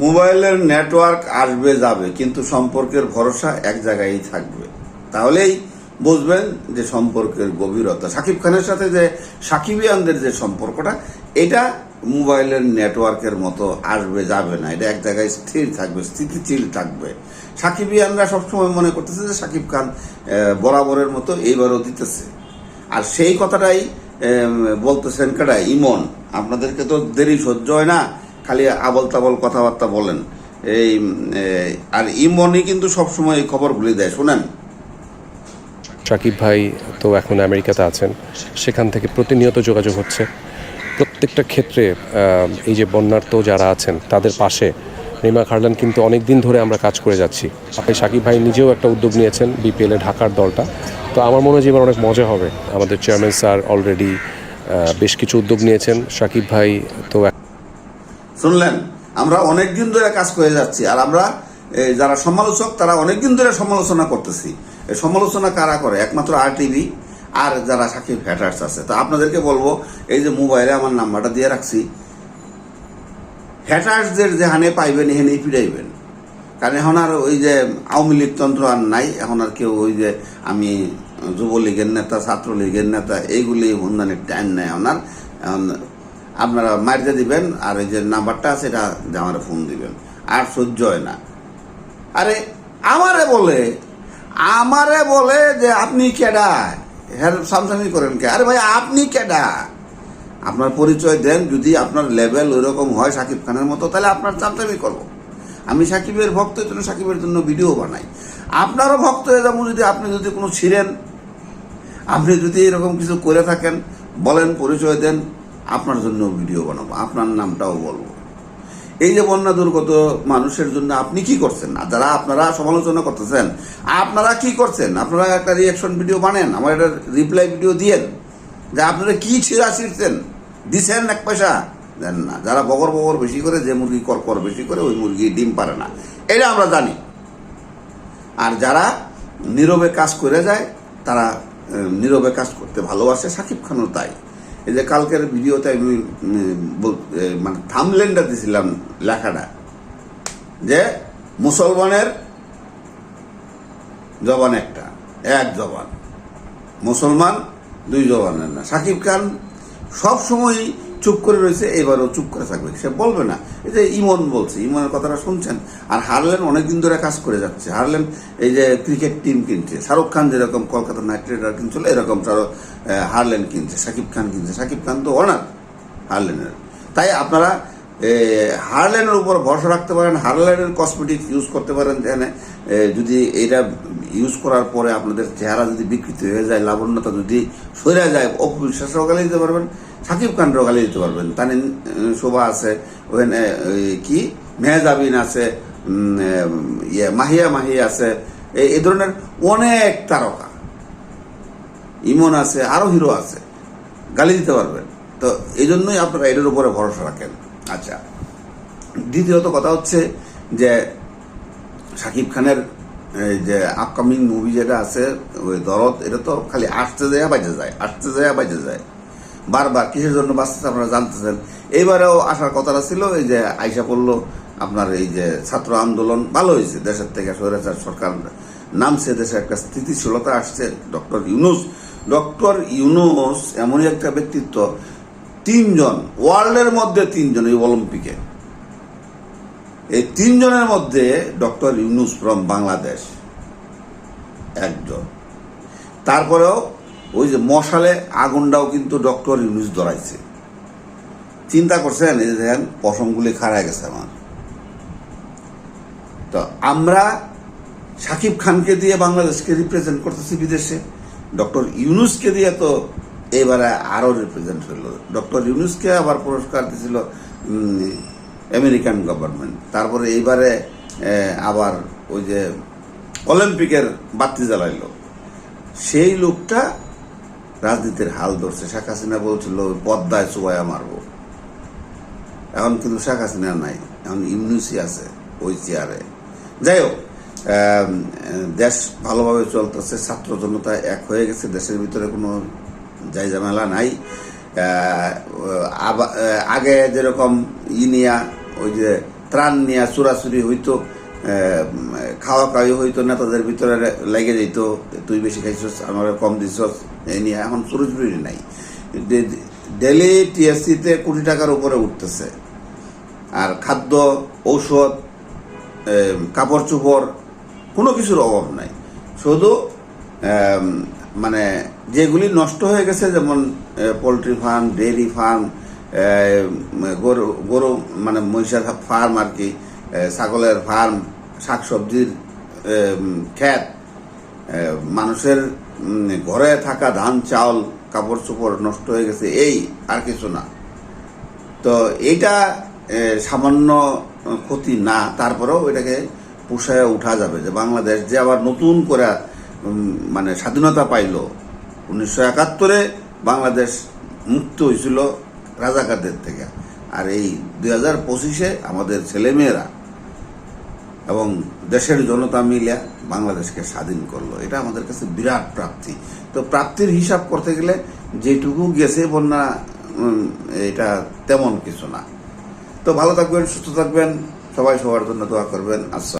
মোবাইলের নেটওয়ার্ক আসবে, যাবে, কিন্তু সম্পর্কের ভরসা এক জায়গায় থাকবে। তাহলেই বুঝবেন যে সম্পর্কের গভীরতা। সাকিব খানের সাথে যে সাকিবিয়ানদের যে সম্পর্কটা, এটা মোবাইলের নেটওয়ার্কের মতো আসবে, যাবে না। এটা এক জায়গায় স্থির থাকবে, স্থিতিশীল থাকবে। সাকিবিয়ানরা সবসময় মনে করতেছে যে সাকিব খান বরাবরের মতো এইবারও দিতেছে। আর সেই কথাটাই বলতেছেন কেডা? ইমন। আপনাদেরকে তো দেরি সহ্য হয় না। খালি আবল তাবল কথাবার্তা বলেন। এই আর ইমনই কিন্তু সবসময় এই খবরগুলি দেয়, শুনেন। শাকিব ভাই তো এখন আমেরিকাতে আছেন। সেখান থেকে প্রতিনিয়ত যোগাযোগ হচ্ছে। প্রত্যেকটা ক্ষেত্রে এই যে বন্যার্ত যারা আছেন, তাদের পাশে রিমা খারলান কিন্তু অনেক দিন ধরে আমরা কাজ করে যাচ্ছি। আপনি শাকিব ভাই নিজেও একটা উদ্যোগ নিয়েছেন বিপিএলে ঢাকার দলটা। তো আমার মনে হয় যে এবার অনেক মজা হবে। আমাদের চেয়ারম্যান স্যার অলরেডি বেশ কিছু উদ্যোগ নিয়েছেন। শাকিব ভাই তো শুনলেন? আমরা অনেক দিন ধরে কাজ করে যাচ্ছি, আর আমরা যারা সমালোচক, তারা অনেক দিন ধরে সমালোচনা করতেছি। সমালোচনা কারা করে? একমাত্র আর টিভি আর যারা সাকিব হ্যাটার্স আছে। তো আপনাদেরকে বলব, এই যে মোবাইলে আমার নাম্বারটা দিয়ে রাখছি। হ্যাটার্সদের যেখানে পাইবেন এখানেই ফিরাইবেন কারণ এখন আর ওই যে আওয়ামী লীগ তন্ত্র আর নাই, এখন আর কেউ ওই যে আমি যুবলীগের নেতা, ছাত্রলীগের নেতা, এইগুলি হুন্দানের টাইম নেই। এখন আপনারা মারিতে দিবেন, আর এই যে নাম্বারটা আছে, এটা আমার ফোন দিবেন। আর সহ্য হয় না। আরে, আমারে বলে আমারে বলে যে আপনি কেডা? হ্যাঁ সামসামি করেন কে? আরে ভাই, আপনি কেডা? আপনার পরিচয় দেন, যদি আপনার লেভেল ওই রকম হয় সাকিব খানের মতো, তাহলে আপনার চামচামি করব। আমি সাকিবের ভক্তের জন্য সাকিবের জন্য ভিডিও বানাই। আপনারও ভক্ত হয়ে যাব যদি আপনি যদি কোনো ছিলেন। আপনি যদি এরকম কিছু করে থাকেন, বলেন, পরিচয় দেন আপনার জন্য ভিডিও বানাবো, আপনার নামটাও বলব। এই যে বন্যা দুর্গত মানুষের জন্য আপনি কি করছেন? যারা আপনারা সমালোচনা করতেছেন, আপনারা কি করছেন? আপনারা একটা রিয়াকশন ভিডিও বানেন, আমার একটা রিপ্লাই ভিডিও দিয়েন, যে আপনারা কি ছিঁড়া ছিঁড়ছেন? দিছেন এক পয়সা? দেন না। যারা বগর বগর বেশি করে, যে মুরগি কর কর বেশি করে, ওই মুরগি ডিম পারে না। এটা আমরা জানি। আর যারা নীরবে কাজ করে যায়, তারা নীরবে কাজ করতে ভালোবাসে, সাকিব খানও তাই। এই যে কালকের ভিডিওতে আমি মানে থামলেনটা দিছিলাম লেখাটা, যে মুসলমানের জবান একটা, এক জবান। মুসলমান দুই জবানের না। সাকিব খান সব সময় চুপ করে রয়েছে, এবারও চুপ করে থাকবে। সে বলবে না। এই যে ইমন বলছে, ইমনের কথাটা শুনছেন? আর হারলেন অনেকদিন ধরে কাজ করে যাচ্ছে। হারলেন এই যে ক্রিকেট টিম কিনছে। শাহরুখ খান যেরকম কলকাতা নাইট রাইডার কিনছিল এরকম তারও হারলেন কিনছে সাকিব খান কিনছে। সাকিব খান তো অনার হারলেনের। তাই আপনারা এ, হারলেনের উপর ভরসা রাখতে পারেন হারলেনের কসমেটিক্স ইউজ করতে পারেন যেখানে যদি এটা ইউজ করার পরে আপনাদের চেহারা যদি বিকৃত হয়ে যায় লাবণ্যতা যদি সরে যায় অপবিশ্বাসও গালি দিতে পারবেন সাকিব খানরাও গালি দিতে পারবেন। তানি শোভা আছে ওখানে কি? মেহজাবিন আছে ইয়ে মাহিয়া মাহি আছে এই ধরনের অনেক তারকা। ইমন আছে আরও হিরো আছে গালি দিতে পারবেন। তো এই জন্যই আপনারা এটার উপরে ভরসা রাখেন। আচ্ছা। দ্বিতীয়ত কথা হচ্ছে যে শাকিব খানের যে আপকামিং মুভি যেটা আছে, ওই দরদ, এটা তো খালি আসতে যায় বাজে যায়, আসতে যায় বাজে যায়। বারবার কিসের জন্য বাঁচতেছে আপনারা জানতেছেন। এইবারেও আসার কথাটা ছিল, এই যে আইসা পড়ল আপনার এই যে ছাত্র আন্দোলন, ভালো হয়েছে, দেশের থেকে স্বৈরাচার সরকার নামছে দেশে একটা স্থিতিশীলতা আসছে। ডক্টর ইউনুস ডক্টর ইউনুস এমনই একটা ব্যক্তিত্ব তিনজন, ওয়ার্ল্ডের মধ্যে তিনজন এই অলিম্পিকে। এই তিনজনের মধ্যে ডক্টর ইউনুস ফ্রম বাংলাদেশ, একজন। তারপরেও ওই যে মশালে আগুনটাও কিন্তু ডক্টর ইউনুস ধরাইছে। চিন্তা করছেন, এই দেখেন, পশমগুলি খাড়ায় গেছে আমার। তো আমরা সাকিব খানকে দিয়ে বাংলাদেশকে রিপ্রেজেন্ট করতেছি বিদেশে। ডক্টর ইউনুসকে দিয়ে তো এবারে আরও রিপ্রেজেন্ট হইল ডক্টর ইউনুসকে আবার পুরস্কার দিয়েছিল আমেরিকান গভর্নমেন্ট তারপরে এইবারে আবার ওই যে অলিম্পিকের বাতি জ্বালাইলো। সেই লোকটা রাজনীতির হাল ধরছে। শেখ হাসিনা বলছিল, পদ্মায় চুবাইয়া মারবো। এখন কিন্তু শেখ হাসিনা নাই, এখন ইউনুসি আছে ওই চেয়ারে যাই হোক দেশ ভালোভাবে চলতেছে, ছাত্র জনতা এক হয়ে গেছে, দেশের ভিতরে কোনো যাই ঝামেলা নাই আগে যেরকম ই নিয়া, ওই যে ত্রাণ নিয়ে চুরাচুরি হইতো খাওয়া খাওয়ি হইতো, নেতাদের ভিতরে লেগে যেত তুই বেশি খাইছস, আমার কম দিছস, এই নিয়ে এখন চুরুচুরি নাই। ডেলি টিএসসিতে কোটি টাকার উপরে উঠতেছে। আর খাদ্য, ঔষধ কাপড় চোপড়, কোনো কিছুর অভাব নাই। শুধু মানে যেগুলি নষ্ট হয়ে গেছে, যেমন পোলট্রি ফার্ম ডেয়ারি ফার্ম গরু গরু মানে মহিষার ফার্ম আর কি ছাগলের ফার্ম, শাকসবজির ক্ষেত মানুষের ঘরে থাকা ধান, চাউল কাপড় চোপড় নষ্ট হয়ে গেছে, এই আর কিছু না। তো এইটা সামান্য ক্ষতি না, তারপরেও এটাকে পুষায় উঠা যাবে যে বাংলাদেশ যে আবার নতুন করে মানে স্বাধীনতা পাইল। উনিশশো একাত্তরে বাংলাদেশ মুক্ত হয়েছিল রাজাকারদের থেকে। আর এই দুই হাজার পঁচিশে আমাদের ছেলেমেয়েরা এবং দেশের জনতা মিলে বাংলাদেশকে স্বাধীন করল। এটা আমাদের কাছে বিরাট প্রাপ্তি। তো প্রাপ্তির হিসাব করতে গেলে যেটুকু গেছে বন্যা এটা তেমন কিছু না। তো ভালো থাকবেন, সুস্থ থাকবেন, সবাই সবার জন্য দোয়া করবেন। আচ্ছা